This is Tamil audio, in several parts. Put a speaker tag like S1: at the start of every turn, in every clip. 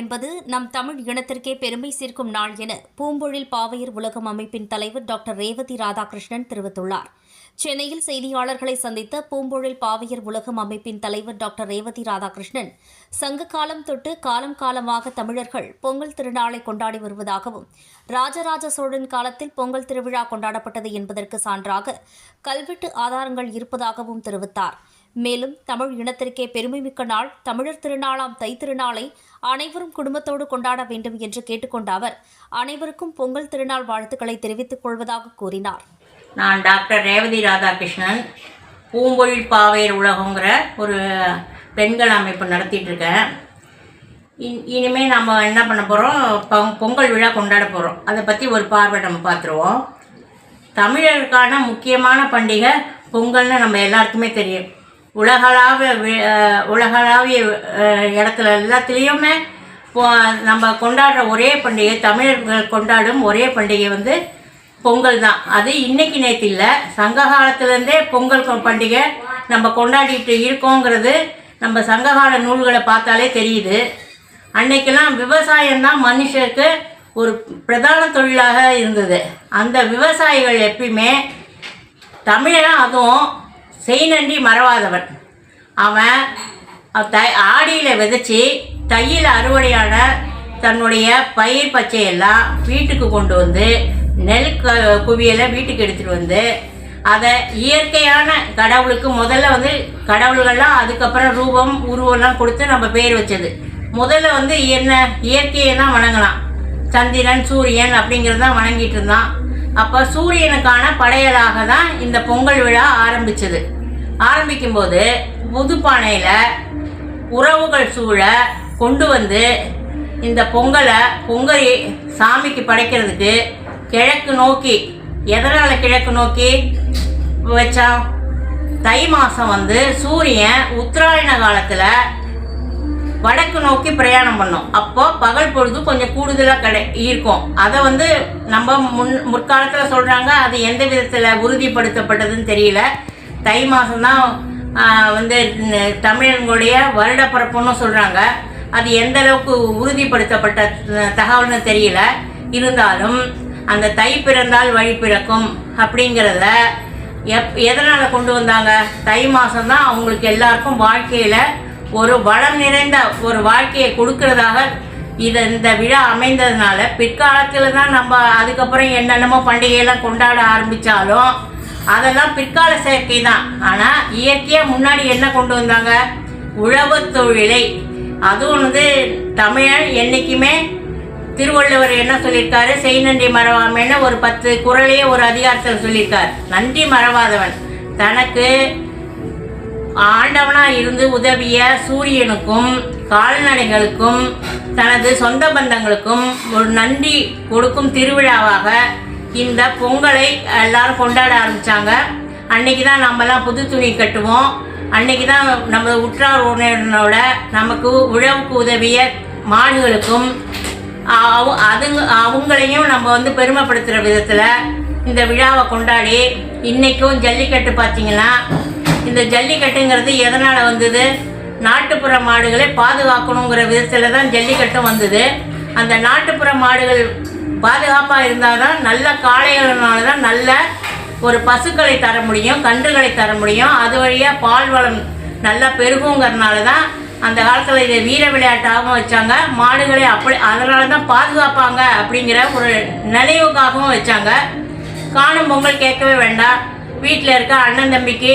S1: என்பது நம் தமிழ் இனத்திற்கே பெருமை சேர்க்கும் நாள் என பூம்பொழில் பாவையர் உலகம் அமைப்பின் தலைவர் டாக்டர் ரேவதி ராதாகிருஷ்ணன் தெரிவித்துள்ளார் சென்னையில் செய்தியாளர்களை சந்தித்த பூம்பொழில் பாவையர் உலகம் அமைப்பின் தலைவர் டாக்டர் ரேவதி ராதாகிருஷ்ணன் சங்க காலம் தொட்டு காலம் காலமாக தமிழர்கள் பொங்கல் திருநாளை கொண்டாடி வருவதாகவும் ராஜராஜ சோழன் காலத்தில் பொங்கல் திருவிழா கொண்டாடப்பட்டது என்பதற்கு சான்றாக கல்வெட்டு ஆதாரங்கள் இருப்பதாகவும் தெரிவித்தாா் மேலும் தமிழ் இனத்திற்கே பெருமைமிக்க நாள் தமிழர் திருநாளாம் தைத்திருநாளை அனைவரும் குடும்பத்தோடு கொண்டாட வேண்டும் என்று கேட்டுக்கொண்ட அவர் அனைவருக்கும் பொங்கல் திருநாள் வாழ்த்துக்களை தெரிவித்துக் கொள்வதாக கூறினார்
S2: நான் டாக்டர் ரேவதி ராதாகிருஷ்ணன் பூம்பொழில் பாவையர் உலகங்கிற ஒரு பெண்கள் அமைப்பு இருக்கேன் இன் இனிமேல் நம்ம என்ன பண்ண போகிறோம் பொங்கல் விழா கொண்டாட போகிறோம் அதை பற்றி ஒரு பார்வை நம்ம பார்த்துருவோம் தமிழருக்கான முக்கியமான பண்டிகை பொங்கல்னு நம்ம எல்லாருக்குமே தெரியும் உலகளாவிய உலகளாவிய இடத்துல எல்லாத்துலேயுமே நம்ம கொண்டாடுற ஒரே பண்டிகை தமிழர்கள் கொண்டாடும் ஒரே பண்டிகை வந்து பொங்கல் தான் அது இன்னைக்கு நேற்று இல்லை சங்க காலத்துலேருந்தே பொங்கல் பண்டிகை நம்ம கொண்டாடிட்டு இருக்கோங்கிறது நம்ம சங்ககால நூல்களை பார்த்தாலே தெரியுது அன்னைக்கெல்லாம் விவசாயம்தான் மனுஷருக்கு ஒரு பிரதான தொழிலாக இருந்தது அந்த விவசாயிகள் எப்பயுமே தமிழாக அதுவும் செய் நன்றி மறவாதவன் அவன் த ஆடியில் விதைச்சி தையில் அறுவடையான தன்னுடைய பயிர் பச்சையெல்லாம் வீட்டுக்கு கொண்டு வந்து நெல் க குவியெல்லாம் வீட்டுக்கு எடுத்துகிட்டு வந்து அதை இயற்கையான கடவுளுக்கு முதல்ல வந்து கடவுள்கள்லாம் அதுக்கப்புறம் ரூபம் உருவம்லாம் கொடுத்து நம்ம பேர் வச்சது முதல்ல வந்து என்ன இயற்கையை தான் வணங்கலாம் சந்திரன் சூரியன் அப்படிங்கிறது தான் வணங்கிட்டு இருந்தான் அப்போ சூரியனுக்கான படையலாக தான் இந்த பொங்கல் விழா ஆரம்பித்தது ஆரம்பிக்கும் போது உறவுகள் சூழ கொண்டு வந்து இந்த பொங்கலை பொங்கலி சாமிக்கு படைக்கிறதுக்கு கிழக்கு நோக்கி எதனால் கிழக்கு நோக்கி வச்சா தை மாதம் வந்து சூரியன் உத்தராயண காலத்தில் வடக்கு நோக்கி பிரயாணம் பண்ணோம் அப்போ பகல் பொழுது கொஞ்சம் கூடுதலாக கிடை இருக்கும் அதை வந்து நம்ம முன் முற்காலத்தில் சொல்கிறாங்க அது எந்த விதத்தில் உறுதிப்படுத்தப்பட்டதுன்னு தெரியல தை மாதம்தான் வந்து தமிழர்களுடைய வருடப்பரப்புன்னு சொல்கிறாங்க அது எந்த அளவுக்கு உறுதிப்படுத்தப்பட்ட தகவல்னு தெரியல இருந்தாலும் அந்த தை பிறந்தால் வழி பிறக்கும் அப்படிங்கிறத எப் எதனால் கொண்டு வந்தாங்க தை மாதம் தான் அவங்களுக்கு எல்லாருக்கும் வாழ்க்கையில் ஒரு வளம் நிறைந்த ஒரு வாழ்க்கையை கொடுக்கறதாக இது இந்த விழா அமைந்ததுனால பிற்காலத்தில் தான் நம்ம அதுக்கப்புறம் என்னென்னமோ பண்டிகையெல்லாம் கொண்டாட ஆரம்பித்தாலும் அதெல்லாம் பிற்கால செயற்கை தான் ஆனால் இயற்கையாக முன்னாடி என்ன கொண்டு வந்தாங்க உழவு தொழிலை அதுவும் வந்து தமிழன் என்றைக்குமே திருவள்ளுவர் என்ன சொல்லியிருக்காரு செய் நன்றி மறவாமேன்னு ஒரு பத்து குரலையே ஒரு அதிகாரத்தில் சொல்லியிருக்காரு நன்றி மறவாதவன் தனக்கு ஆண்டவனா இருந்து உதவிய சூரியனுக்கும் கால்நடைகளுக்கும் தனது சொந்த பந்தங்களுக்கும் ஒரு நன்றி கொடுக்கும் திருவிழாவாக இந்த பொங்கலை எல்லாரும் கொண்டாட ஆரம்பித்தாங்க அன்னைக்கு தான் நம்மலாம் புது துணி கட்டுவோம் அன்னைக்கு தான் நம்ம உற்றார் உறவினரோட நமக்கு உழவுக்கு உதவிய மாடுகளுக்கும் அதுங்க அவங்களையும் நம்ம வந்து பெருமைப்படுத்துகிற விதத்தில் இந்த விழாவை கொண்டாடி இன்றைக்கும் ஜல்லிக்கட்டு பார்த்திங்கன்னா இந்த ஜல்லிக்கட்டுங்கிறது எதனால் வந்தது நாட்டுப்புற மாடுகளை பாதுகாக்கணுங்கிற விதத்தில் தான் ஜல்லிக்கட்டும் வந்தது அந்த நாட்டுப்புற மாடுகள் பாதுகாப்பாக இருந்தால் தான் நல்ல காளைகளால தான் நல்ல ஒரு பசுக்களை தர முடியும் கன்றுகளை தர முடியும் அது வழியாக பால் வளம் நல்லா பெருகுங்கிறதுனால தான் அந்த காலத்தில் இதை வீர விளையாட்டாகவும் வச்சாங்க மாடுகளை அப்படி அதனால தான் பாதுகாப்பாங்க அப்படிங்கிற ஒரு நினைவுக்காகவும் வச்சாங்க காணும் பொங்கல் கேட்கவே வேண்டாம் வீட்டில் இருக்க அண்ணன் தம்பிக்கு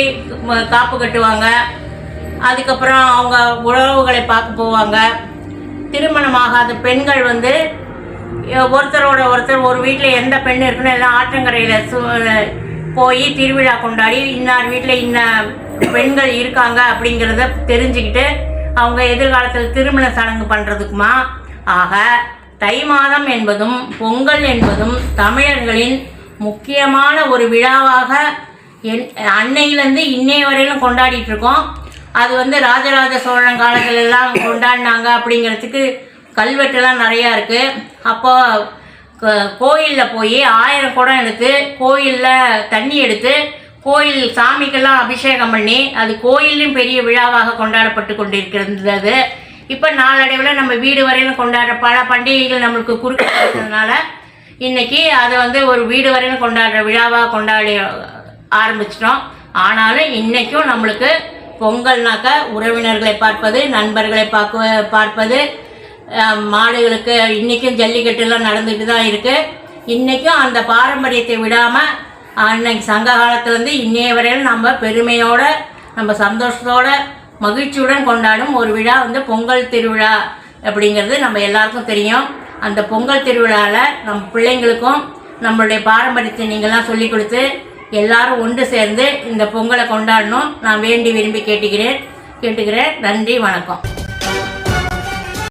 S2: காப்பு கட்டுவாங்க அதுக்கப்புறம் அவங்க உறவுகளை பார்க்க போவாங்க திருமணமாகாத பெண்கள் வந்து ஒருத்தரோட ஒருத்தர் ஒரு வீட்டில் எந்த பெண் இருக்குன்னு எல்லாம் ஆற்றங்கரையில் போய் திருவிழா கொண்டாடி இன்னார் வீட்டில் இன்ன பெண்கள் இருக்காங்க அப்படிங்கிறத தெரிஞ்சுக்கிட்டு அவங்க எதிர்காலத்தில் திருமண சடங்கு பண்ணுறதுக்குமா ஆக தை மாதம் என்பதும் பொங்கல் என்பதும் தமிழர்களின் முக்கியமான ஒரு விழாவாக என் அன்னையிலேருந்து இன்னைய வரையிலும் கொண்டாடிட்டு இருக்கோம் அது வந்து ராஜராஜ சோழன் காலத்திலெல்லாம் கொண்டாடினாங்க அப்படிங்கிறதுக்கு கல்வெட்டுலாம் நிறையா இருக்குது அப்போ கோயிலில் போய் ஆயிரம் குடம் எடுத்து கோயிலில் தண்ணி எடுத்து கோயில் சாமிக்கெல்லாம் அபிஷேகம் பண்ணி அது கோயிலும் பெரிய விழாவாக கொண்டாடப்பட்டு கொண்டிருக்கிறது இப்போ நாளடைவில் நம்ம வீடு வரையிலும் கொண்டாடுற பல பண்டிகைகள் நம்மளுக்கு குறுக்கிறதுனால இன்றைக்கி அதை வந்து ஒரு வீடு வரையிலும் கொண்டாடுற விழாவாக கொண்டாடி ஆரம்பிச்சிட்டோம் ஆனாலும் இன்றைக்கும் நம்மளுக்கு பொங்கல்னாக்கா உறவினர்களை பார்ப்பது நண்பர்களை பார்க்க பார்ப்பது மாடுகளுக்கு இன்றைக்கும் ஜல்லிக்கட்டுலாம் நடந்துக்கிட்டு தான் இருக்குது இன்றைக்கும் அந்த பாரம்பரியத்தை விடாமல் அன்னைக்கு சங்க காலத்துலேருந்து இன்னைய வரையிலும் நம்ம பெருமையோட நம்ம சந்தோஷத்தோடு மகிழ்ச்சியுடன் கொண்டாடும் ஒரு விழா வந்து பொங்கல் திருவிழா அப்படிங்கிறது நம்ம எல்லாருக்கும் தெரியும் அந்த பொங்கல் திருவிழாவில் நம்ம பிள்ளைங்களுக்கும் நம்மளுடைய பாரம்பரியத்தை நீங்கள்லாம் சொல்லிக் கொடுத்து எல்லாரும் ஒன்று சேர்ந்து இந்த பொங்கலை கொண்டாடணும் நான் வேண்டி விரும்பி கேட்டுக்கிறேன் கேட்டுக்கிறேன் நன்றி வணக்கம்